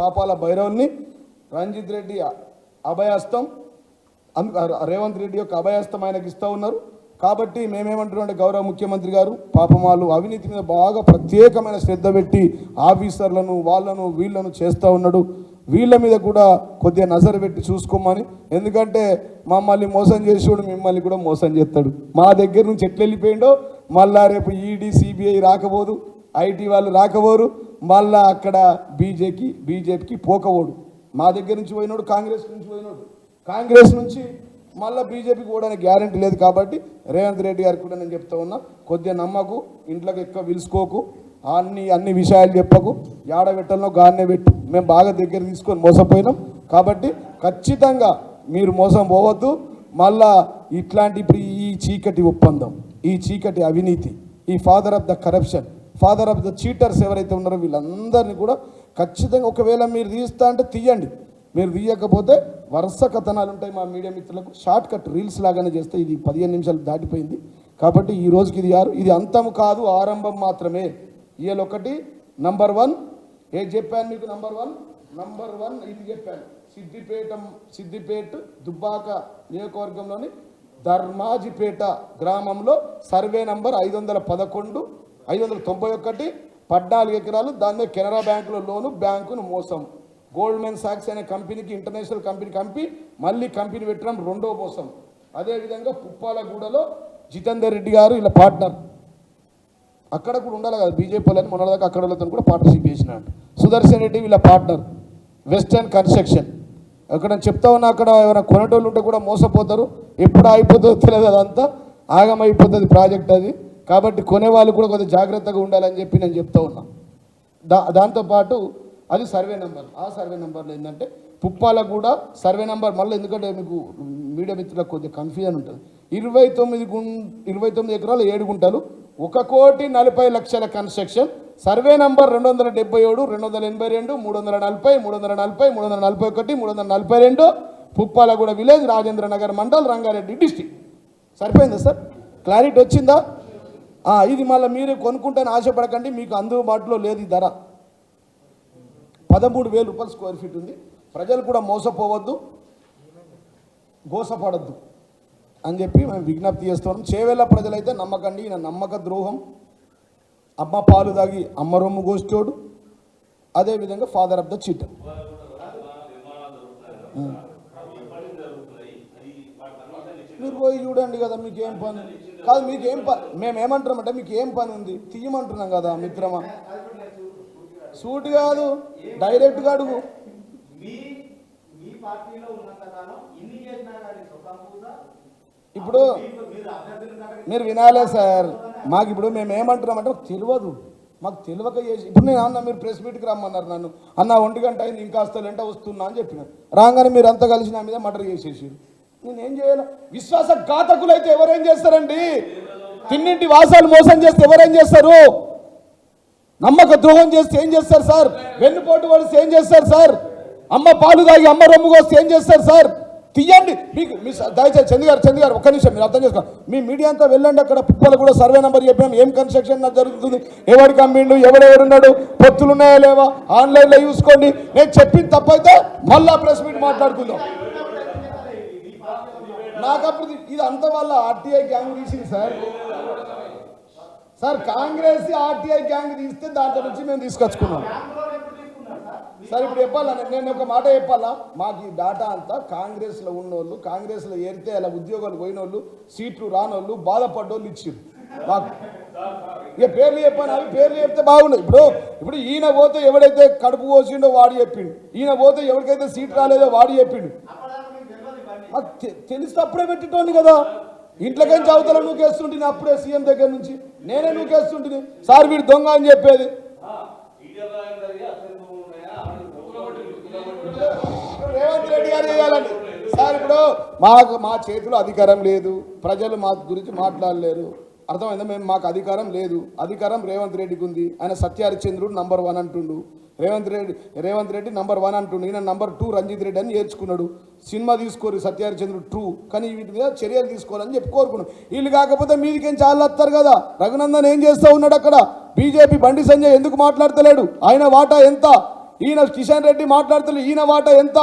పాపాల భైరవుల్ని రంజిత్ రెడ్డి అభయాస్తం రేవంత్ రెడ్డి యొక్క అభయాస్తం ఆయనకి ఇస్తూ ఉన్నారు. కాబట్టి మేమేమంటున్నాం గౌరవ ముఖ్యమంత్రి గారు పాపం వాళ్ళు అవినీతి మీద బాగా ప్రత్యేకమైన శ్రద్ధ పెట్టి ఆఫీసర్లను వాళ్ళను వీళ్ళను చేస్తూ ఉన్నాడు. వీళ్ళ మీద కూడా కొద్దిగా నజరు పెట్టి చూసుకోమని. ఎందుకంటే మమ్మల్ని మోసం చేసేవాడు మిమ్మల్ని కూడా మోసం చేస్తాడు. మా దగ్గర నుంచి ఎట్లా వెళ్ళిపోయిండో మళ్ళా రేపు ఈడీ సిబిఐ రాకపోదు ఐటీ వాళ్ళు రాకపోరు. మళ్ళా అక్కడ బీజేపీకి బీజేపీకి పోకవోడు. మా దగ్గర నుంచి పోయినోడు కాంగ్రెస్ నుంచి పోయినోడు. కాంగ్రెస్ నుంచి మళ్ళీ బీజేపీకి పోవడానికి గ్యారంటీ లేదు కాబట్టి రేవంత్ రెడ్డి గారికి కూడా నేను చెప్తా ఉన్నా కొద్దిగా నమ్మకు ఇంట్లోకి ఎక్కువ పిలుచుకోకు అన్ని అన్ని విషయాలు చెప్పకు యాడ పెట్టాలనో గాన్నే పెట్టు. మేము బాగా దగ్గర తీసుకొని మోసపోయినాం కాబట్టి ఖచ్చితంగా మీరు మోసం పోవద్దు. మళ్ళా ఇట్లాంటి ఇప్పుడు ఈ చీకటి ఒప్పందం ఈ చీకటి అవినీతి ఈ father of the corruption father of the cheaters ఎవరైతే ఉన్నారో వీళ్ళందరినీ కూడా ఖచ్చితంగా ఒకవేళ మీరు తీస్తా అంటే తీయండి. మీరు తీయకపోతే వరుస కథనాలు ఉంటాయి మా మీడియా మిత్రులకు. షార్ట్ కట్ రీల్స్ లాగానే చేస్తే ఇది పదిహేను నిమిషాలు దాటిపోయింది. కాబట్టి ఈ రోజుకి ఇది యారు ఇది అంతం కాదు ఆరంభం మాత్రమే. ఇవాళ ఒకటి నంబర్ వన్ ఏ చెప్పాను మీకు నంబర్ వన్ నంబర్ వన్ ఇది చెప్పాను. సిద్దిపేట సిద్దిపేట దుబ్బాక నియోజకవర్గంలోని ధర్మాజిపేట గ్రామంలో సర్వే నంబర్ ఐదు వందల పదకొండు. ఐదు వందల తొంభై ఒకటి పద్నాలుగు ఎకరాలు దాని కెనరా బ్యాంకులో లోను బ్యాంకును మోసం. గోల్డ్మెన్ సాక్స్ అనే కంపెనీకి ఇంటర్నేషనల్ కంపెనీ కంపి మళ్ళీ కంపెనీ పెట్టడం రెండో మోసం. అదేవిధంగా పుప్పాలగూడలో జితేందర్ రెడ్డి గారు ఇలా పార్ట్నర్. అక్కడ కూడా ఉండాలి కదా బీజేపీ వాళ్ళని మొన్నదాకా అక్కడ వాళ్ళతో కూడా పార్ట్నర్షిప్ చేసినాడు. సుదర్శన్ రెడ్డి వీళ్ళ పార్ట్నర్ వెస్టర్న్ కన్స్ట్రక్షన్. అక్కడ చెప్తా ఉన్నా అక్కడ ఎవరైనా కొనేటోళ్ళు ఉంటే కూడా మోసపోతారు. ఎప్పుడు అయిపోతుందో తెలియదు అదంతా. ఆగమైపోతుంది ప్రాజెక్ట్ అది. కాబట్టి కొనేవాళ్ళు కూడా కొద్దిగా జాగ్రత్తగా ఉండాలని చెప్పి నేను చెప్తా ఉన్నా. దా దాంతోపాటు అది సర్వే నెంబర్. ఆ సర్వే నెంబర్లో ఏంటంటే పుప్పాల కూడా సర్వే నెంబర్. మళ్ళీ ఎందుకంటే మీకు మీడియా మిత్రులకు కొద్దిగా కన్ఫ్యూజన్ ఉంటుంది. ఇరవై తొమ్మిది గుం ఇరవై తొమ్మిది ఎకరాలు ఏడు గుంటలు. ఒక కోటి నలభై లక్షల కన్స్ట్రక్షన్. సర్వే నంబర్ రెండు వందల డెబ్బై ఏడు రెండు వందల ఎనభై రెండు మూడు వందల నలభై మూడు వందల నలభై మూడు వందల నలభై ఒకటి మూడు వందల నలభై రెండు. Puppalaguda village Rajendra Nagar mandal Rangareddy district. సరిపోయిందా సార్? క్లారిటీ వచ్చిందా? ఇది మళ్ళీ మీరే కొనుక్కుంటాను ఆశపడకండి మీకు అందుబాటులో లేదు ఈ ధర. పదమూడు వేల రూపాయలు స్క్వేర్ ఫీట్ ఉంది. ప్రజలు కూడా మోసపోవద్దు గోసపడద్దు అని చెప్పి మేము విజ్ఞప్తి చేస్తున్నాం. చేవేళ్ళ ప్రజలైతే నమ్మకండి ఈయన నమ్మక ద్రోహం. అమ్మ పాలు తాగి అమ్మ రొమ్ము గోస్తోడు అదేవిధంగా ఫాదర్ ఆఫ్ ద చిట్ మీరు పోయి చూడండి కదా మీకేం పని. కాదు మీకు ఏం పని మేము ఏమంటున్నామంటే మీకు ఏం పని ఉంది? తీయమంటున్నాం కదా మిత్రమా. సూట్ కాదు డైరెక్ట్గా అడుగు. ఇప్పుడు మీరు వినాలే సార్. మాకు ఇప్పుడు మేము ఏమంటున్నామంటే మాకు తెలియదు. మాకు తెలియక చేసి ఇప్పుడు నేను అన్న మీరు ప్రెస్ మీట్కి రమ్మన్నారు నన్ను. అన్న ఒంటి గంట అయింది ఇంకా వస్తలేంట వస్తున్నా అని చెప్పిన రాగానే మీరు అంతా కలిసి నా మీద మర్డర్ చేసేసి నేనేం చేయాలి? విశ్వాస ఘాతకులు అయితే ఎవరేం చేస్తారండి? తిన్నింటి వాసాలు మోసం చేస్తే ఎవరేం చేస్తారు? నమ్మక ద్రోహం చేస్తే ఏం చేస్తారు సార్? వెన్నుపోటు పడిస్తే ఏం చేస్తారు సార్? అమ్మ పాలు తాగి అమ్మ రొమ్ము కోస్తే ఏం చేస్తారు సార్? తీయండి. మీకు మీ దయచేసి చంద్ర గారు చంద్ర గారు ఒక్క నిమిషం మీరు అర్థం చేసుకోండి మీ మీడియా అంతా వెళ్ళండి అక్కడ. పుప్పలు కూడా సర్వే నెంబర్ చెప్పాం. ఏం కన్స్ట్రక్షన్ నాకు జరుగుతుంది? ఎవరికి అమ్మిండు ఎవరెవరున్నాడు పొత్తులు ఉన్నాయా లేవా? ఆన్లైన్లో చూసుకోండి. నేను చెప్పింది తప్పైతే మళ్ళా ప్రెస్ మీట్ మాట్లాడుకుందాం. నాకు అప్పుడు ఇది అంత వల్ల ఆర్టీఐ గ్యాంగ్ తీసింది sir. Sir Congress RTI gang తీస్తే దాంట్లో నుంచి మేము తీసుకొచ్చుకున్నాం. సార్ ఇప్పుడు చెప్పాలా? నేను- నేను ఒక మాట చెప్పాలా? మాకు ఈ డాటా అంతా కాంగ్రెస్లో ఉన్నోళ్ళు కాంగ్రెస్లో ఏరితే అలా ఉద్యోగాలు పోయినోళ్ళు సీట్లు రానోళ్ళు బాధపడ్డోళ్ళు ఇచ్చారు మాకు. ఇక పేర్లు చెప్పాను? అవి పేర్లు చెప్తే బాగుండదు ఇప్పుడు ఇప్పుడు ఈయన పోతే ఎవడైతే కడుపు పోసిండో వాడు చెప్పిండు. ఈయన పోతే ఎవరికైతే సీట్ రాలేదో వాడు చెప్పిండు. మాకు తె- తెలిస్తే అప్పుడే పెట్టేటోని కదా ఇంట్లోకేం చదువుతలో నువ్వు కేస్తుంటుంది అప్పుడే సీఎం దగ్గర నుంచి. నేనే నూకేస్తుంటే సార్ వీడు దొంగ అని చెప్పేది. రేవంత్ రెడ్డి గారు చేయాలండి. సార్ ఇప్పుడు మాకు మా చేతిలో అధికారం లేదు. ప్రజలు మా గురించి మాట్లాడలేరు. అర్థమైందా? మేము మాకు అధికారం లేదు. అధికారం రేవంత్ రెడ్డికి ఉంది. ఆయన సత్యహరిచంద్రుడు నంబర్ వన్ అంటుండు. రేవంత్ రెడ్డి రేవంత్ రెడ్డి నంబర్ వన్ అంటుండు. ఈయన నంబర్ టూ రంజిత్ రెడ్డి అని నేర్చుకున్నాడు సినిమా తీసుకోరు సత్యహరిచంద్రుడు ట్రూ కానీ వీటి మీద చర్యలు తీసుకోవాలని చెప్పి కోరుకున్నాడు. వీళ్ళు కాకపోతే మీదికేం చాలా వస్తారు కదా? రఘునందన్ ఏం చేస్తూ ఉన్నాడు అక్కడ? బీజేపీ బండి సంజయ్ ఎందుకు మాట్లాడతలేడు? ఆయన వాటా ఎంత? ఈయన కిషన్ రెడ్డి మాట్లాడుతున్నారు ఈయన వాటా ఎంత?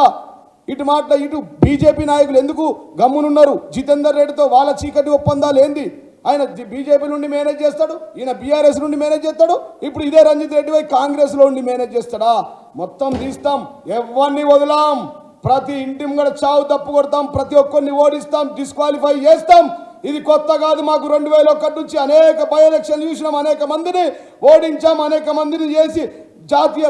ఇటు మాట్లా ఇటు బీజేపీ నాయకులు ఎందుకు గమ్మునున్నారు? జితేందర్ రెడ్డితో వాళ్ళ చీకటి ఒప్పందాలు ఏంది? ఆయన బీజేపీ నుండి మేనేజ్ చేస్తాడు ఈయన బీఆర్ఎస్ నుండి మేనేజ్ చేస్తాడు ఇప్పుడు ఇదే రంజిత్ రెడ్డి పోయి కాంగ్రెస్లో ఉండి మేనేజ్ చేస్తాడా? మొత్తం తీస్తాం ఎవరిని వదలాం. ప్రతి ఇంటి ముంగడ చావు తప్పు కొడతాం ప్రతి ఒక్కరిని ఓడిస్తాం డిస్క్వాలిఫై చేస్తాం. ఇది కొత్త కాదు మాకు రెండు వేల ఒకటి నుంచి అనేక బై ఎలక్షన్లు చూసినాం అనేక మందిని ఓడించాం అనేక మందిని చేసి జాతీయ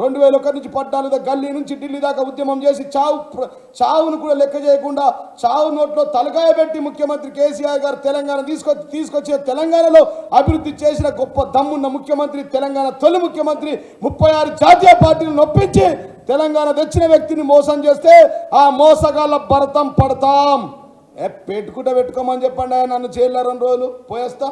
రెండు వేల ఒకటి నుంచి పద్నాలుగు గల్లీ నుంచి ఢిల్లీ దాకా ఉద్యమం చేసి చావు చావును కూడా లెక్క చేయకుండా చావు నోట్లో తలకాయ పెట్టి ముఖ్యమంత్రి కేసీఆర్ గారు తెలంగాణ తీసుకొచ్చి తీసుకొచ్చే తెలంగాణలో అభివృద్ధి చేసిన గొప్ప దమ్మున్న ముఖ్యమంత్రి తెలంగాణ తొలి ముఖ్యమంత్రి ముప్పై ఆరు జాతీయ పార్టీని నొప్పించి తెలంగాణ తెచ్చిన వ్యక్తిని మోసం చేస్తే ఆ మోసగాళ్ళ భరతం పడతాం. ఏ పెట్టుకుంటే పెట్టుకోమని చెప్పండి నన్ను జైల్లో రెండు రోజులు పోయేస్తా.